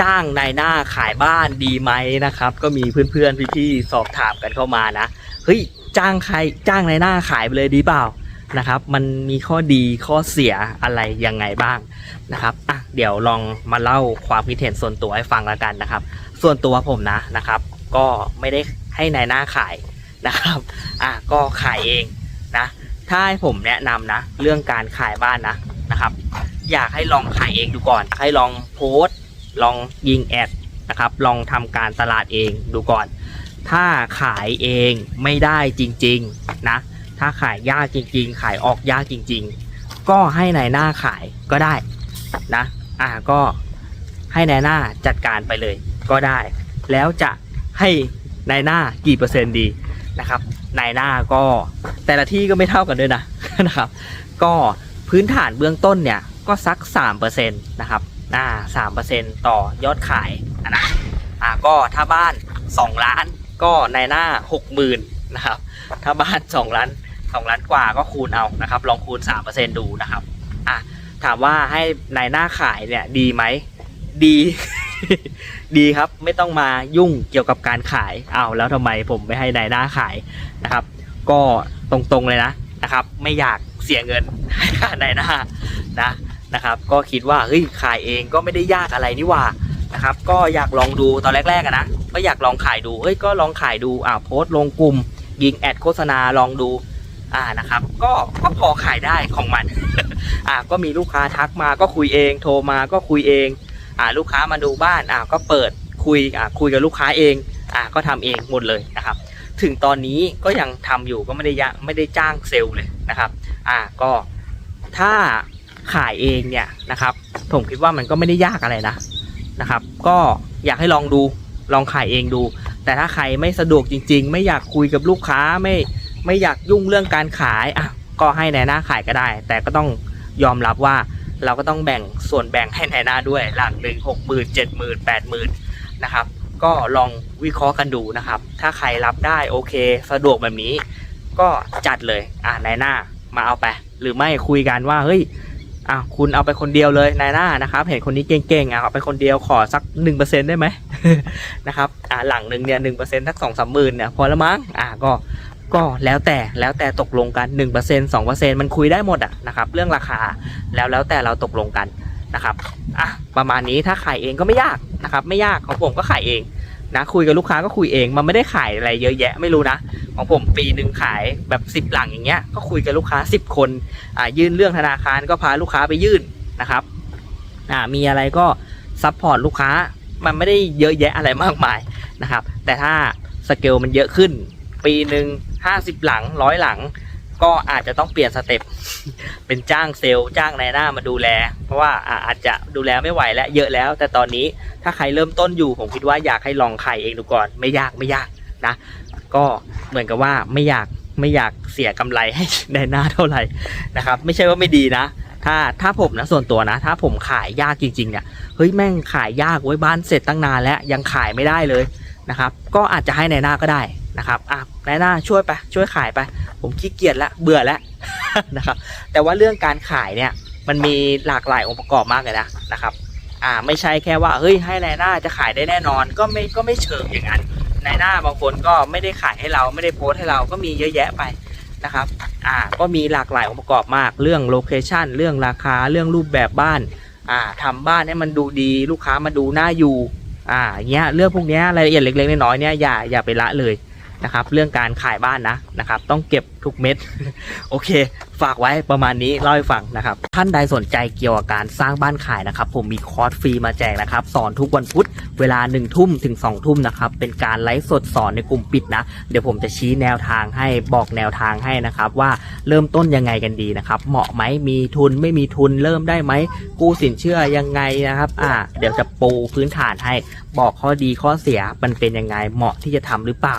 จ้างนายหน้าขายบ้านดีไหมนะครับ ก็มีเพื่อนๆพี่ๆสอบถามกันเข้ามานะเฮ้ยจ้างใครจ้างนายหน้าขายไปเลยดีเปล่านะครับ มันมีข้อดีข้อเสียอะไรยังไงบ้างนะครับอะเดี๋ยวลองมาเล่าความคิดเห็นส่วนตัวให้ฟังแล้วกันนะครับ ส่วนตัวผมนะนะครับ ก็ไม่ได้ให้นายหน้าขายนะครับอะก็ขายเองนะถ้าให้ผมแนะนำนะ เรื่องการขายบ้านนะนะครับ อยากให้ลองขายเองดูก่อน ให้ลองโพสต์ ลองยิงแอดนะครับ ลองทำการตลาดเองดูก่อน ถ้าขายเองไม่ได้จริงๆนะ ถ้าขายยากจริง ๆ ขายออกยากจริง ๆ ก็ให้นายหน้าขายก็ได้นะ อ่าก็ให้นายหน้าจัดการไปเลยก็ได้ แล้วจะให้นายหน้ากี่เปอร์เซ็นต์ดีนะครับนายหน้าก็แต่ละที่ก็ไม่เท่ากันด้วยนะนะครับ ก็พื้นฐานเบื้องต้นเนี่ยก็สัก3%นะครับ อ่า3%ต่อยอดขายอะนะอ่าก็ถ้าบ้าน2ล้านก็ในหน้า60,000นนะครับถ้าบ้าน2ล้าน2ล้านกว่าก็คูณเอานะครับ ลองคูณ3%ดูนะครับอะถามว่าให้ในหน้าขายเนี่ยดีไหมดี ดีครับไม่ต้องมายุ่งเกี่ยวกับการขายเอาแล้วทำไมผมไม่ให้นายหน้าขายนะครับ ก็ตรงๆเลยนะนะครับ ไม่อยากเสียเงินให้นายหน้านะ นะครับ ก็คิดว่าเฮ้ยขายเองก็ไม่ได้ยากอะไรนี่หว่านะครับ ก็อยากลองดูตอนแรกๆนะก็อยากลองขายดูเฮ้ยก็ลองขายดูอ่าโพสต์ลงกลุ่ม ยิงแอดโฆษณาลองดูอ่านะครับ ก็ก็พอขายได้ของมันอ่าก็มีลูกค้าทักมาก็คุยเอง โทรมาก็คุยเองอ่าลูกค้ามาดูบ้านอ่าก็เปิดคุยอ่าคุยกับลูกค้าเองอ่าก็ทำเองหมดเลยนะครับ ถึงตอนนี้ก็ยังทำอยู่ก็ไม่ได้ยะไม่ได้จ้างเซลล์เลยนะครับอ่าก็ถ้า ขายเองเนี่ยนะครับ ผมคิดว่ามันก็ไม่ได้ยากอะไรนะนะครับ ก็อยากให้ลองดูลองขายเองดู แต่ถ้าใครไม่สะดวกจริง ๆ ไม่อยากคุยกับลูกค้าไม่ไม่อยากยุ่งเรื่องการขายอะก็ให้ในหน้าขายก็ได้ แต่ก็ต้องยอมรับว่าเราก็ต้องแบ่งส่วนแบ่งให้ในหน้าด้วย หลังหนึ่งหกหมื่นเจ็ดหมื่นแปดหมื่นนะครับ ก็ลองวิเคราะห์กันดูนะครับ ถ้าใครรับได้โอเค สะดวกแบบนี้ ก็จัดเลยอ่านายหน้ามาเอาไป หรือไม่คุยกันว่าเฮ้ย อะคุณเอาไปคนเดียวเลยนายหน้านะครับ เห็นคนนี้เก่งๆอะเอาไปคนเดียวขอสักหนึ่งเปอร์เซ็นได้ไหมนะครับอ่าหลังหนึ่งเนี่ยหนึ่งเปอร์เซ็นต์สักสองสามหมื่นเนี่ยพอละมั้งอ่าก็ก็แล้วแต่แล้วแต่ตกลงกัน 1% 2%มันคุยได้หมดอะนะครับเรื่องราคาแล้วแล้วแต่เราตกลงกันนะครับอะประมาณนี้ถ้าขายเองก็ไม่ยากนะครับไม่ยากของผมก็ขายเอง นะคุยกับลูกค้าก็คุยเองมันไม่ได้ขายอะไรเยอะแยะไม่รู้นะ ของผมปีหนึ่งขายแบบ 10 หลังอย่างเงี้ยก็คุยกับลูกค้า 10 คนอ่ายื่นเรื่องธนาคารก็พาลูกค้าไปยื่นนะครับอ่ามีอะไรก็ซัพพอร์ตลูกค้ามันไม่ได้เยอะแยะอะไรมากมายนะครับ แต่ถ้าสเกลมันเยอะขึ้น ปีหนึ่งห้าสิบหลังร้อยหลัง ก็อาจจะต้องเปลี่ยนสเต็ปเป็นจ้างเซลล์จ้างนายหน้ามาดูแล เพราะว่าอาจจะดูแลไม่ไหวแล้วเยอะแล้ว แต่ตอนนี้ถ้าใครเริ่มต้นอยู่ผมคิดว่าอยากให้ลองขายเองดูก่อน ไม่ยากไม่ยากนะ ก็เหมือนกับว่าไม่อยากไม่อยากเสียกำไรให้นายหน้าเท่าไหร่นะครับ ไม่ใช่ว่าไม่ดีนะ ถ้าถ้าผมนะส่วนตัวนะ ถ้าผมขายยากจริงๆเนี่ยเฮ้ยแม่งขายยากไว้บ้านเสร็จตั้งนานแล้วยังขายไม่ได้เลยนะครับ ก็อาจจะให้นายหน้าก็ได้นะครับอะนายหน้าช่วยไปช่วยขายไป ผมขี้เกียจแล้วเบื่อแล้วนะครับแต่ว่าเรื่องการขายเนี่ยมันมีหลากหลายองค์ประกอบมากเลยนะนะครับอ่าไม่ใช่แค่ว่าเฮ้ยให้นายหน้าจะขายได้แน่นอนก็ไม่ก็ไม่เชิงอย่างนั้นนายหน้าบางคนก็ไม่ได้ขายให้เราไม่ได้โพสให้เราก็มีเยอะแยะไปนะครับอ่าก็มีหลากหลายองค์ประกอบมากเรื่องโลเคชันเรื่องราคาเรื่องรูปแบบบ้านอ่าทำบ้านให้มันดูดีลูกค้ามาดูน่าอยู่อ่าเงี้ยเรื่องพวกเนี้ยรายละเอียดเล็กๆน้อยๆเนี่ยอย่าอย่าไปละเลย นะครับ เรื่องการขายบ้านนะนะครับ ต้องเก็บทุกเม็ด โอเค ฝากไว้ประมาณนี้เล่าให้ฟังนะครับ ท่านใดสนใจเกี่ยวกับการสร้างบ้านขายนะครับ ผมมีคอร์สฟรีมาแจกนะครับ สอนทุกวันพุธเวลา1นึ่ทุ่มถึง2องทุ่มนะครับ เป็นการไลฟ์สดสอนในกลุ่มปิดนะ เดี๋ยวผมจะชี้แนวทางให้บอกแนวทางให้นะครับ ว่าเริ่มต้นยังไงกันดีนะครับ เหมาะไหมมีทุนไม่มีทุนเริ่มได้ไหมกู้สินเชื่อยังไงนะครับ อ่า เดี๋ยวจะปูพื้นฐานให้บอกข้อดีข้อเสียมันเป็นยังไงเหมาะที่จะทำหรือเปล่า